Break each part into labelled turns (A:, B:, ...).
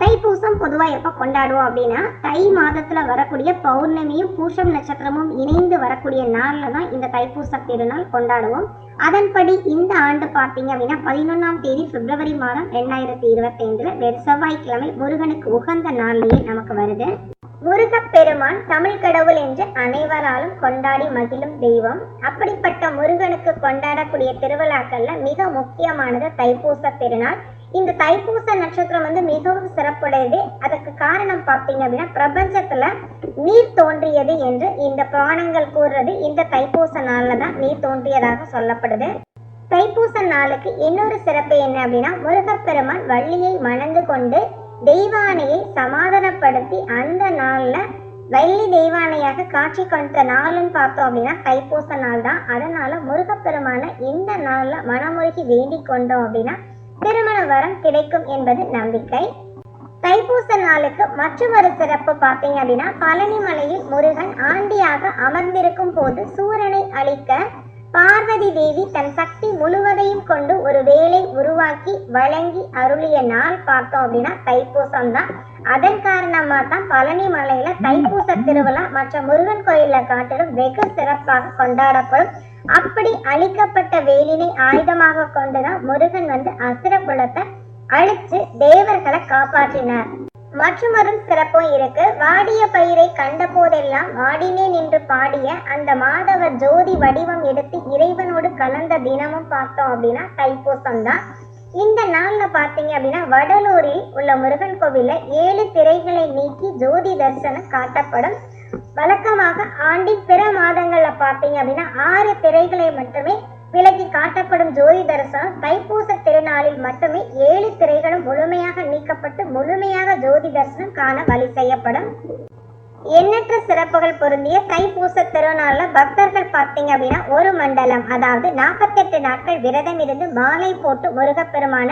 A: தைப்பூசம் பொதுவாக எப்போ கொண்டாடுவோம் அப்படின்னா தை மாதத்தில் வரக்கூடிய பௌர்ணமியும் பூஷம் நட்சத்திரமும் இணைந்து வரக்கூடிய நாளில் தான் இந்த தைப்பூச திருநாள் கொண்டாடுவோம். அதன்படி இந்த ஆண்டு பார்த்தீங்க அப்படின்னா பதினொன்றாம் தேதி பிப்ரவரி மாதம் ரெண்டாயிரத்தி இருபத்தைந்துல வெறு செவ்வாய்க்கிழமை முருகனுக்கு உகந்த நாள்லேயே நமக்கு வருது. முருகப் பெருமான் தமிழ் கடவுள் என்று அனைவராலும் கொண்டாடி மகிழும் தெய்வம். அப்படிப்பட்ட முருகனுக்கு கொண்டாடக்கூடிய திருவிழாக்கள்ல மிக முக்கியமானது தைப்பூச திருநாள். இந்த தைப்பூச நட்சத்திரம் வந்து மிகவும் சிறப்புடையது. அதற்கு காரணம் பார்த்தீங்க அப்படின்னா பிரபஞ்சத்துல நீர் தோன்றியது என்று இந்த புராணங்கள் கூறுறது இந்த தைப்பூச நாள்ல தான் நீர் தோன்றியதாக சொல்லப்படுது. தைப்பூச நாளுக்கு இன்னொரு சிறப்பு என்ன அப்படின்னா முருகப்பெருமான் வள்ளியை மணந்து கொண்டு தெய்வானையை சமாதானப்படுத்தி அந்த நாள்ல வள்ளி தெய்வானையாக காட்சி கொடுத்த நாள்னு பார்த்தோம் அப்படின்னா தைப்பூச நாள் தான். அதனால முருகப்பெருமான இந்த நாள்ல மனமுருகி வேண்டிக் கொண்டோம் அப்படின்னா திருமண வரம் கிடைக்கும் என்பது நம்பிக்கை. தைப்பூச நாளுக்கு மற்றொரு சிறப்பு பார்த்தீங்க அப்படின்னா பழனி மலையில் முருகன் ஆண்டியாக அமர்ந்திருக்கும் போது சூரனை அழிக்க பார்வதி தேவி தன் சக்தி முழுவதையும் கொண்டு ஒரு வேலை உருவாக்கி வழங்கி அருளிய நாள் பார்த்தோம் அப்படின்னா தைப்பூசம் தான் அதன் காரணமா தான் பழனி மலையில தைப்பூச திருவிழா மற்ற முருகன் கோயில்ல காட்டிலும் வெகு சிறப்பாக கொண்டாடப்படும். அப்படி அழிக்கப்பட்ட வேலினை ஆயுதமாக கொண்டுதான் முருகன் வந்து அசுர குலத்தை அழிச்சு தேவர்களை காப்பாற்றினார். மற்றொரு சிறப்பும் இருக்கு. வாடிய பயிரை கண்ட போதெல்லாம் வாடினே நின்று பாடிய அந்த மாதவர் ஜோதி வடிவம் எடுத்து இறைவனோடு கலந்த தினமும் பார்த்தோம் அப்படின்னா தைப்பூசம் தான் இந்த நாள்ல பாத்தீங்க அப்படின்னா வடலூரில் உள்ள முருகன் கோவில்ல ஏழு திரைகளை நீக்கி ஜோதி தரிசனம் காட்டப்படும். வழக்கமாக ஆண்டின் பிற மாதங்கள்ல பார்த்தீங்க அப்படின்னா ஆறு திரைகளை மட்டுமே விலக்கி காட்டப்படும் ஜோதி தரிசனம் தைப்பூச திருநாளில் மட்டுமே ஏழு திரைகளும் முழுமையாக நீக்கப்பட்டு முழுமையாக ஜோதி தரிசனம் காண வழி செய்யப்படும். எண்ணற்ற சிறப்புகள் பொருந்திய தைப்பூச திருநாள்ல பக்தர்கள் பார்த்தீங்க அப்படின்னா ஒரு மண்டலம் அதாவது நாற்பத்தெட்டு நாட்கள் விரதம் இருந்து மாலை போட்டு முருகப்பெருமான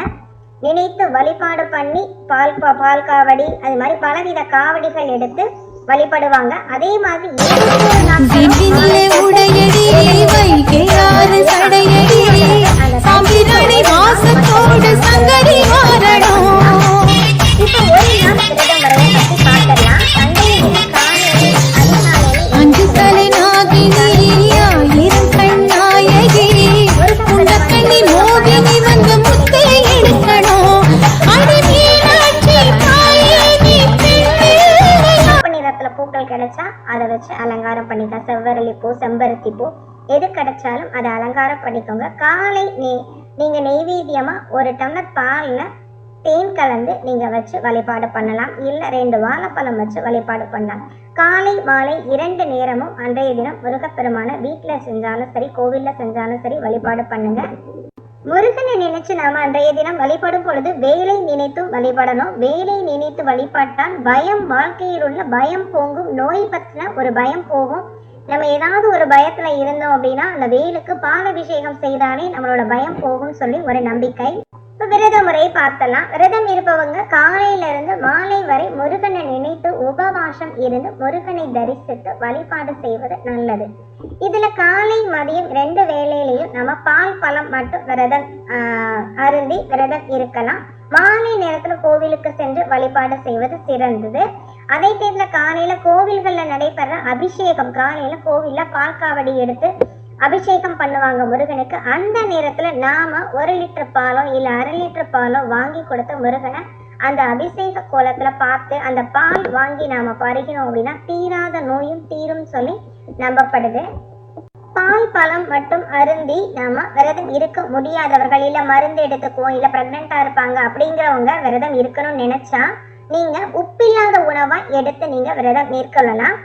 A: நினைத்து வழிபாடு பண்ணி பால் பால் காவடி அது மாதிரி பலவித காவடிகள் எடுத்து வழிபடுவாங்க. அதே மாதிரி
B: சாம்பிராணி வாசத்தோடு சங்கரி மாறணும்.
A: இப்போ ஒரு பூ செம்பருத்தி பூ எது கிடைச்சாலும் அதை அலங்காரம் பண்ணிக்கோங்க காலை நெ நீங்கள் நெய்வேத்தியமாக ஒரு டம்ளர் பாலில் தேன் கலந்து நீங்கள் வச்சு வழிபாடு பண்ணலாம். இல்லை ரெண்டு வாழைப்பழம் வச்சு வழிபாடு பண்ணலாம். காலை மாலை இரண்டு நேரமும் அன்றைய தினம் முருகப்பெருமான வீட்டில் செஞ்சாலும் சரி கோவிலில் செஞ்சாலும் சரி வழிபாடு பண்ணுங்க. முருகனை நினைச்சு நாம அன்றைய தினம் வழிபடும் பொழுது வேலை நினைத்தும் வழிபடணும். வேலை நினைத்து வழிபட்டால் பயம் வாழ்க்கையில் உள்ள பயம் போங்கும். நோய் பற்றின ஒரு பயம் போகும். நம்ம ஏதாவது ஒரு பயத்துல இருந்தோம் அப்படின்னா அந்த வேலுக்கு பாலபிஷேகம் செய்தாலே நம்மளோட பயம் போகும்னு சொல்லி ஒரு நம்பிக்கை. இப்போ விரத முறையை பார்த்தலாம். விரதம் இருப்பவங்க காலையில இருந்து மாலை வரை முருகனை நினைத்து உபவாசம் இருந்து முருகனை தரிசித்து வழிபாடு செய்வது நல்லது. இதுல காலை மதியம் ரெண்டு வேளையிலையும் நம்ம பால் பழம் மட்டும் விரதம் ஆஹ், அருந்தி விரதம் இருக்கலாம். மாலை நேரத்துல கோவிலுக்கு சென்று வழிபாடு செய்வது சிறந்தது. அதை டைம்ல காலையில கோவில்கள்ல நடைபெற அபிஷேகம். காலையில கோவில்ல பால் காவடி எடுத்து அபிஷேகம் பண்ணுவாங்க முருகனுக்கு. அந்த நேரத்துல நாம ஒரு லிட்டர் பாலோ இல்ல அரை லிட்டர் பாலோ வாங்கி கொடுத்து முருகனை அந்த அபிஷேக கோலத்துல பார்த்து அந்த பால் வாங்கி நாம பருகினோம் அப்படின்னா தீராத நோயும் தீரும் சொல்லி நம்பப்படுது. பால் பழம் மட்டும் அருந்தி நாம விரதம் இருக்க முடியாதவர்கள் இல்ல மருந்து எடுத்துக்குவோம் இல்ல பிரெக்னெண்டா இருப்பாங்க அப்படிங்கிறவங்க விரதம் இருக்கணும்னு நினைச்சா நீங்க உப்பில்லாத உணவா எடுத்து நீங்க விரதம் மேற்கொள்ளலாம்.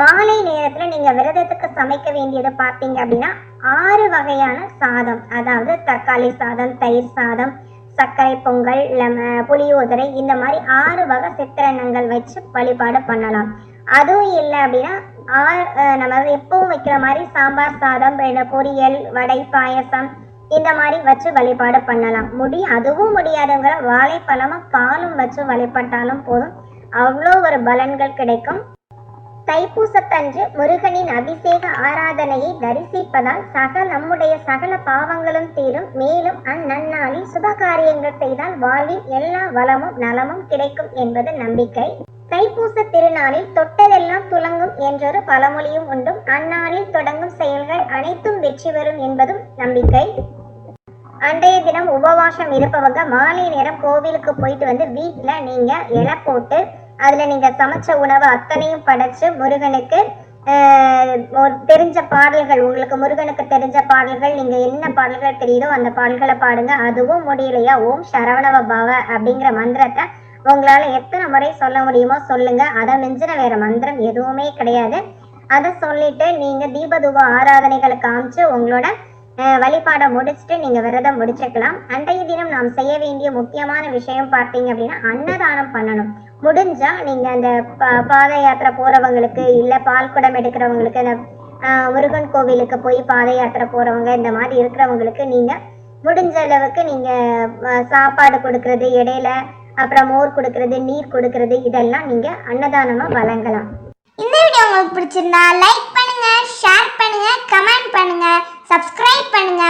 A: மாலை நேரத்துல நீங்க விரதத்துக்கு சமைக்க வேண்டியது பார்த்தீங்க அப்படின்னா ஆறு வகையான சாதம். அதாவது தக்காளி சாதம் தயிர் சாதம் சர்க்கரை பொங்கல் லெம புளியோதரை இந்த மாதிரி ஆறு வகை சித்திரங்கள் வச்சு வழிபாடு பண்ணலாம். அதுவும் இல்லை அப்படின்னா ஆ- நம்ம எப்பவும் வைக்கிற மாதிரி சாம்பார் சாதம் பொரியல் வடை பாயசம் இந்த மாதிரி வச்சு வழிபாடு பண்ணலாம். முடி அதுவும் முடியாதவங்க வாழைப்பழமும் பாலும் வச்சு வழிபட்டாலும் போதும். அவ்வளோ ஒரு பலன்கள் கிடைக்கும். தைப்பூசத்தன்று முருகனின் அபிஷேக ஆராதனையை தரிசிப்பதால் சக நம்முடைய சகல பாவங்களும் தீரும். மேலும் அந்நன்னாளில் சுப காரியங்கள் செய்தால் வாழ்வில் எல்லா வளமும் நலமும் கிடைக்கும் என்பது நம்பிக்கை. தைப்பூச திருநாளில் தொட்டதெல்லாம் துலங்கும் என்றொரு பழமொழியும் உண்டும் அந்நாளில் தொடங்கும் செயல்கள் அனைத்தும் வெற்றி பெறும் என்பதும் நம்பிக்கை. அன்றைய தினம் உபவாசம் இருப்பவங்க மாலை நேரம் கோவிலுக்கு போயிட்டு வந்து வீட்டில் நீங்க இலை போட்டு அதுல நீங்க சமைச்ச உணவு அத்தனையும் படைச்சு முருகனுக்கு ஆஹ், தெரிஞ்ச பாடல்கள் உங்களுக்கு முருகனுக்கு தெரிஞ்ச பாடல்கள் நீங்க என்ன பாடல்கள் தெரியுதோ அந்த பாடல்களை பாடுங்க. அதுவும் முடியலையா? ஓம் சரவணவ பவ அப்படிங்கிற மந்திரத்தை உங்களால எத்தனை முறை சொல்ல முடியுமோ சொல்லுங்க. அதை மிஞ்சின வேற மந்திரம் எதுவுமே கிடையாது. அதை சொல்லிட்டு நீங்க தீபதூப ஆராதனைகளை காமிச்சு உங்களோட வழிபாடை முடிச்சுட்டு நீங்க விரதம் முடிச்சுக்கலாம். அன்றைய தினம் நாம் செய்ய வேண்டிய முக்கியமான விஷயம் பார்த்தீங்க அப்படின்னா அன்னதானம் பண்ணணும். முடிஞ்சா நீங்க அந்த பா- பாத யாத்திரை போறவங்களுக்கு இல்ல பால் குடம் எடுக்கிறவங்களுக்கு அந்த முருகன் கோவிலுக்கு போய் பாத யாத்திரை போறவங்க இந்த மாதிரி இருக்கிறவங்களுக்கு நீங்க முடிஞ்ச அளவுக்கு நீங்க சாப்பாடு கொடுக்கறது இடையில அப்புறம் மோர் கொடுக்கறது நீர் கொடுக்கறது இதெல்லாம் நீங்க அன்னதானமா வழங்கலாம்.
C: இந்த வீடியோ உங்களுக்கு பிடிச்சிருந்தா லைக் பண்ணுங்க ஷேர் பண்ணுங்க கமெண்ட் பண்ணுங்க சப்ஸ்கிரைப் பண்ணுங்க.